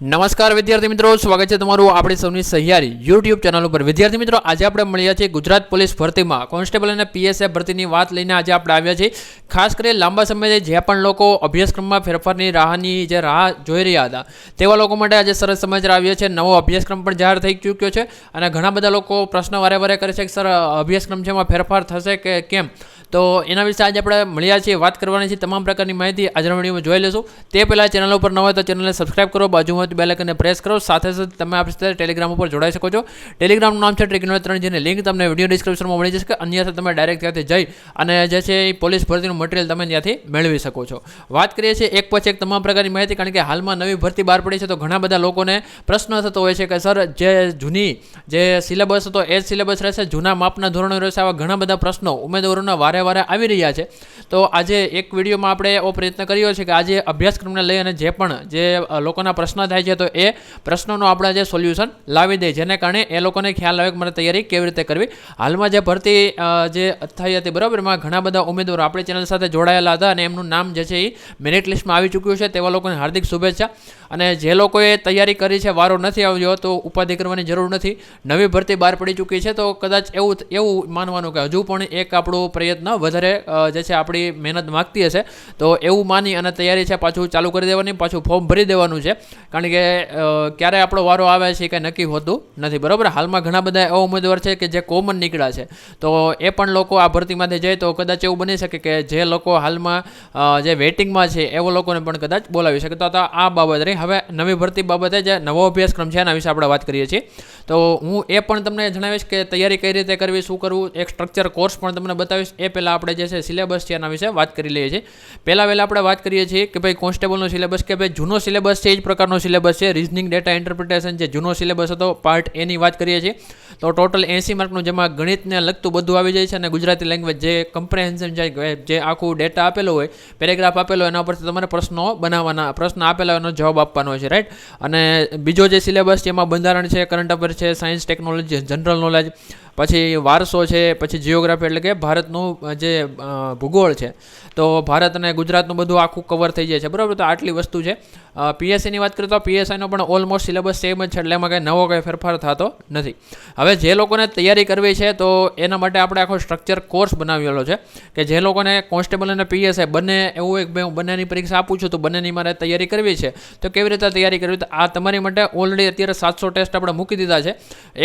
નમસ્કાર વિદ્યાર્થી મિત્રો, સ્વાગત છે તમારું આપણી સૌની સહિયારી યુટ્યુબ ચેનલ ઉપર. વિદ્યાર્થી મિત્રો, આજે આપણે મળ્યા છીએ ગુજરાત પોલીસ ભરતીમાં. કોન્સ્ટેબલ અને પીએસએફ ભરતીની વાત લઈને આજે આપણે આવ્યા છીએ. ખાસ કરી લાંબા સમયથી જે પણ લોકો અભ્યાસક્રમમાં ફેરફારની રાહની જે રાહ જોઈ રહ્યા હતા, તેવા લોકો માટે આજે સરસ સમાચાર આવ્યા છે. નવો અભ્યાસક્રમ પણ જાહેર થઈ ચૂક્યો છે અને ઘણા બધા લોકો પ્રશ્ન વારે વારે કરે છે કે, સર, અભ્યાસક્રમ છે, એમાં ફેરફાર થશે કે કેમ? તો એના વિશે આજે આપણે મળ્યા છીએ, વાત કરવાની છે તમામ પ્રકારની માહિતી આજના વિડીયોમાં જોઈ લેશું. તે પહેલાં ચેનલ ઉપર ન હોય તો ચેનલને સબસ્ક્રાઇબ કરો, બાજુમાં બેલ આઇકનને પ્રેસ કરો, સાથે સાથે તમે આપણી સાથે ટેલિગ્રામ ઉપર જોડાઈ શકો છો. ટેલિગ્રામનું નામ છે ટ્રેકિંગ ત્રણ જેની લિંક તમને વીડિયો ડિસ્ક્રિપ્શનમાં મળી જશે અન્યથા તમે ડાયરેક્ટ ત્યાંથી જઈ અને જે છે એ પોલીસ ભરતીનું મટીરિયલ તમે ત્યાંથી મેળવી શકો છો. વાત કરીએ છીએ એક પછી એક તમામ પ્રકારની માહિતી, કારણ કે હાલમાં નવી ભરતી બહાર પડી છે તો ઘણા બધા લોકોને પ્રશ્ન થતો હોય છે કે, સર, જે જૂની જે સિલેબસ હતો, એ જ સિલેબસ રહેશે? જૂના માપના ધોરણો રહેશે? આવા ઘણા બધા પ્રશ્નો ઉમેદવારોના વારે વારે આવી રહ્યા છે. તો આજે એક વિડીયોમાં આપણે એવો પ્રયત્ન કર્યો છે કે આજે અભ્યાસક્રમને લઈ અને જે પણ જે લોકોના પ્રશ્ન થાય છે તો એ પ્રશ્નોનો આપણે જે સોલ્યુશન લાવી દઈએ. જેને કારણે એ લોકોને ખ્યાલ આવે કે મને તૈયારી કેવી રીતે કરવી. હાલમાં જે ભરતી જે થઈ હતી બરાબર, એમાં ઘણા બધા ઉમેદવારો આપણી ચેનલ સાથે જોડાયેલા હતા અને એમનું નામ જે છે એ મેરિટ લિસ્ટમાં આવી ચૂક્યું છે. તેવા લોકોને હાર્દિક શુભેચ્છા. અને જે લોકોએ તૈયારી કરી છે, વારો નથી આવ્યો, તો ઉપાધિ કરવાની જરૂર નથી. નવી ભરતી બહાર પડી ચૂકી છે, તો કદાચ એવું એવું માનવાનું કે હજુ પણ એક આપણો પ્રયત્ન વધારે જે છે આપણી મહેનત માગતી હશે, તો એવું માની અને તૈયારી છે પાછું ચાલુ કરી દેવાની, પાછું ફોર્મ ભરી દેવાનું છે. કારણ કે ક્યારે આપણો વારો આવે છે કે નક્કી હોતું નથી, બરાબર? હાલમાં ઘણા બધા એવા ઉમેદવાર છે કે જે કોમન નીકળ્યા છે. તો એ પણ લોકો આ ભરતીમાંથી જાય તો કદાચ એવું બની શકે કે જે લોકો હાલમાં જે વેઇટિંગમાં છે, એવા લોકોને પણ કદાચ બોલાવી શકે. તો આ બાબત રહી. હવે નવી ભરતી બાબતે જે નવો અભ્યાસક્રમ છે એના વિશે આપણે વાત કરીએ છીએ. તો હું એ પણ તમને જણાવીશ કે તૈયારી કઈ રીતે કરવી, શું કરવું, એક સ્ટ્રક્ચર કોર્સ પણ તમને બતાવીશ. એ પહેલાં આપણે જે છે સિલેબસ છે એના વિશે વાત કરી લઈએ છીએ. પહેલાં વહેલા આપણે વાત કરીએ છીએ કે ભાઈ કોન્સ્ટેબલનો સિલેબસ કે ભાઈ જૂનો સિલેબસ છે એ જ પ્રકારનો સિલેબસ છે. રિઝનિંગ ડેટા ઇન્ટરપ્રિટેશન જે જૂનો સિલેબસ હતો પાર્ટ એની વાત કરીએ છીએ. તો ટોટલ એંસી માર્કનું જેમાં ગણિતને લગતું બધું આવી જાય છે અને ગુજરાતી લેંગ્વેજ જે કમ્પ્રેહેન્શન જે આખું ડેટા આપેલો હોય પેરેગ્રાફ આપેલો એના પરથી તમારે પ્રશ્નો બનાવવાના, પ્રશ્ન આપેલા એનો જવાબ આપવાનો છે રાઈટ અને બીજો જે સિલેબસ છે એમાં બંધારણ છે કરંટ અફેર છે સાયન્સ ટેકનોલોજી જનરલ નોલેજ પછી વારસો છે, પછી જિયોગ્રાફી એટલે કે ભારતનું જે ભૂગોળ છે. તો ભારત અને ગુજરાતનું બધું આખું કવર થઈ જાય છે. બરાબર? તો આટલી વસ્તુ છે. પીએસસીની વાત કરીએ તો પીએસઆઈનો પણ ઓલમોસ્ટ સિલેબસ સેમ જ છે, એટલે એમાં કંઈ નવો કંઈ ફેરફાર થતો નથી. હવે જે લોકોને તૈયારી કરવી છે, તો એના માટે આપણે આખો સ્ટ્રક્ચર કોર્સ બનાવેલો છે કે જે લોકોને કોન્સ્ટેબલ અને પીએસઆઈ બંને, એવું એક બે હું બંનેની પરીક્ષા આપું છું, તો બંનેની મારે તૈયારી કરવી છે. તો કેવી રીતે તૈયારી કરવી? તો આ તમારી માટે ઓલરેડી અત્યારે સાતસો ટેસ્ટ આપણે મૂકી દીધા છે.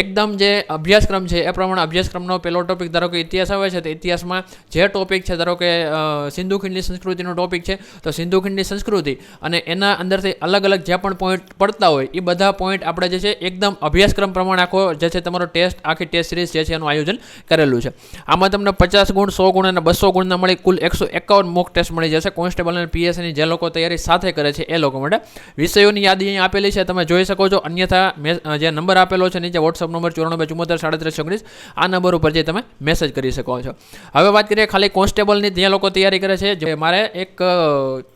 એકદમ જે અભ્યાસક્રમ છે, એ પ્રમાણે અભ્યાસક્રમનો પહેલો ટોપિક ધારો કે ઇતિહાસ આવે છે, તો ઇતિહાસમાં જે ટોપિક છે, ધારો કે સિંધુ ખીણની સંસ્કૃતિનો ટોપિક છે, તો સિંધુ ખીણની સંસ્કૃતિ અને એના અંદરથી અલગ અલગ જે પણ પોઈન્ટ પડતા હોય એ બધા પોઈન્ટ આપણે જે છે, એકદમ અભ્યાસક્રમ પ્રમાણે આખો જે છે, તમારો ટેસ્ટ આખી ટેસ્ટ સિરીઝ જે છે, એનું આયોજન કરેલું છે. આમાં તમને પચાસ ગુણ, સો ગુણ અને બસો ગુણના મળી કુલ એકસો એકાવન મોક ટેસ્ટ મળી જશે. કોન્સ્ટેબલ અને પીએસસીની જે લોકો તૈયારી સાથે કરે છે, એ લોકો માટે. વિષયોની યાદી અહીં આપેલી છે, તમે જોઈ શકો છો. અન્યથા મેં જે નંબર આપેલો છે, નીચે વોટ્સઅપ નંબર ચોરાણું ચુમ્મોતેર સાડત્રીસ ઓગણીસ આ નંબર ઉપર જે તમે મેસેજ કરી શકો છો. હવે વાત કરીએ ખાલી કોન્સ્ટેબલની જે લોકો તૈયારી કરે છે, જે મારે એક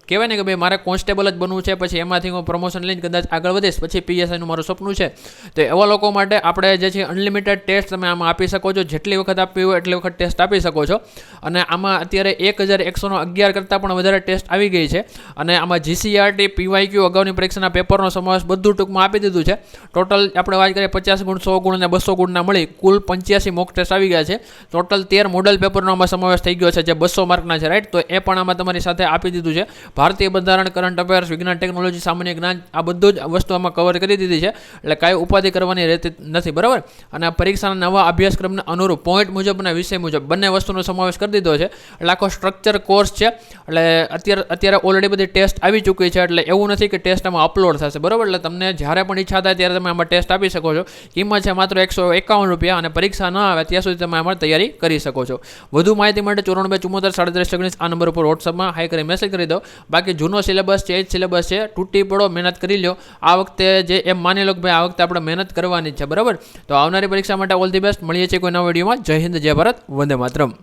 કહેવાય ને કે ભાઈ, મારે કોન્સ્ટેબલ જ બનવું છે, પછી એમાંથી હું પ્રમોશન લઈને કદાચ આગળ વધીશ, પછી પીએસઆઈનું મારું સપનું છે. તો એવા લોકો માટે આપણે જે છે અનલિમિટેડ ટેસ્ટ તમે આમાં આપી શકો છો, જેટલી વખત આપવી હોય એટલી વખત ટેસ્ટ આપી શકો છો. અને આમાં અત્યારે એક હજાર એકસોનો અગિયાર કરતાં પણ વધારે ટેસ્ટ આવી ગઈ છે. અને આમાં જીસીઆરટી પીવાયક્યુ અગાઉની પરીક્ષાના પેપરનો સમાવેશ બધું ટૂંકમાં આપી દીધું છે. ટોટલ આપણે વાત કરીએ પચાસ ગુણ, સો ગુણ અને બસો ગુણના મળી, કુલ પંચ્યાસી મોક ટેસ્ટ આવી ગયા છે. ટોટલ તેર મોડલ પેપરનો આમાં સમાવેશ થઈ ગયો છે, જે બસો માર્કના છે રાઈટ તો એ પણ આમાં તમારી સાથે આપી દીધું છે. ભારતીય બંધારણ કરંટ અફેર્સ વિજ્ઞાન ટેકનોલોજી સામાન્ય જ્ઞાન, આ બધું જ વસ્તુ આમાં કવર કરી દીધી છે. એટલે કાંઈ ઉપાધિ કરવાની રહેતી નથી, બરાબર? અને પરીક્ષાના નવા અભ્યાસક્રમને અનુરૂપ પોઈન્ટ મુજબ અને વિષય મુજબ બંને વસ્તુનો સમાવેશ કરી દીધો છે. એટલે આખો સ્ટ્રક્ચર કોર્સ છે. એટલે અત્યારે અત્યારે ઓલરેડી બધી ટેસ્ટ આવી ચૂકી છે. એટલે એવું નથી કે ટેસ્ટ આમાં અપલોડ થશે, બરાબર? એટલે તમને જ્યારે પણ ઈચ્છા થાય ત્યારે તમે આમાં ટેસ્ટ આપી શકો છો. કિંમત છે માત્ર એકસો એકાવન રૂપિયા અને પરીક્ષા ન આવે ત્યાં સુધી તમે આમાં તૈયારી કરી શકો છો. વધુ માહિતી માટે ચોરાણું બે ચુમ્મોતેર સાડત્રીસ, ઓગણીસ આ નંબર ઉપર વોટ્સઅપમાં હાઈ કરી મેસેજ કરી દો. બાકી જૂનો સિલેબસ છે, એ જ સિલેબસ છે. તૂટી પડો, મહેનત કરી લો આ વખતે જે એમ માની લો કે ભાઈ આ વખતે આપણે મહેનત કરવાની છે, બરાબર? તો આવનારી પરીક્ષા માટે ઓલ ધી બેસ્ટ મળીએ છીએ કોઈ નવા વિડીયોમાં. જય હિન્દ, જય ભારત. વંદે માતરમ.